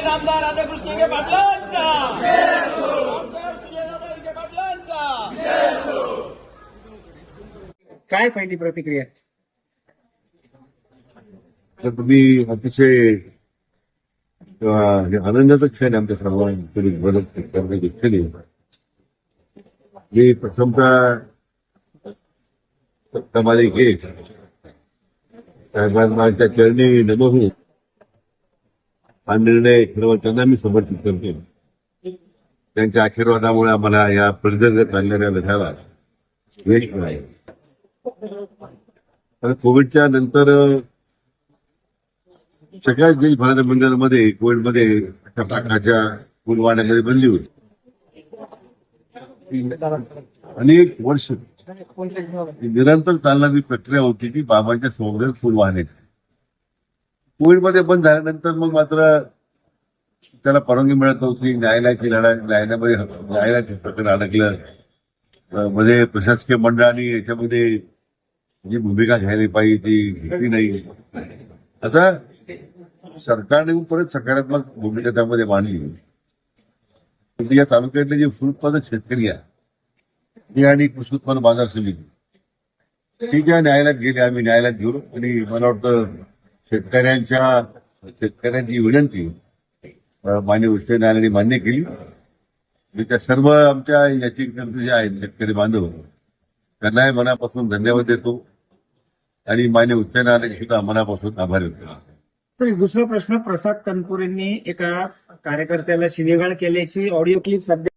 माननीय आमदार राधाकृष्ण विखे पाटलांचा. आमदार सुजयदादा विखे पाटलांचा. काय पहिली प्रतिक्रिया? तर तुम्ही अतिशय आनंदाचा क्षण आहे आमच्या सर्वांची मदत करण्याची केली मी प्रथमतः कमाली घेत साहेबांच्या चरणी नमहू हा निर्णय सर्व त्यांना मी समर्पित करतो. त्यांच्या आशीर्वादामुळे आम्हाला या प्रदीर्घ चालणाऱ्या लढ्याला यश मिळाले. कोविडच्या नंतर सगळ्याच देशभराच्या मंदिरांमध्ये कोविडमध्ये अशा प्रकारच्या फुलवाण्यामध्ये बंदी होती अनेक वर्ष निरंतर चालणारी प्रक्रिया होती की बाबांच्या समोर फुल वाहण्याची कोविडमध्ये बंद झाल्यानंतर मग मात्र त्याला परवानगी मिळत नव्हती. न्यायालयाची लढाई न्यायालयामध्ये न्यायालयाचे प्रकरण अडकलं. मध्ये प्रशासकीय मंडळाने याच्यामध्ये जी भूमिका घ्यायला पाहिजे ती घेतली नाही. आता सरकारने परत सकारात्मक भूमिका त्यामध्ये मांडली. म्हणजे या तालुक्यातले जे फूल उत्पादक शेतकरी आहे ते आणि कृषी उत्पन्न बाजार समिती ठीक आहे न्यायालयात गेले आम्ही न्यायालयात घेऊ आणि मला वाटतं शेतकऱ्यांच्या शेतकऱ्यांची विनंती. मान्य उच्च न्यायालयाने मान्य केली. मी त्या सर्व आमच्या याचिकाकर्ते जे आहेत शेतकरी बांधव त्यांनाही मनापासून धन्यवाद देतो. आणि मान्य उच्च न्यायालयाने सुद्धा मनापासून आभार व्यक्त सर दुसरा प्रश्न प्रसाद तनपुरेंनी एका कार्यकर्त्याला शिवेगाळ केल्याची ऑडिओ क्लिप सध्या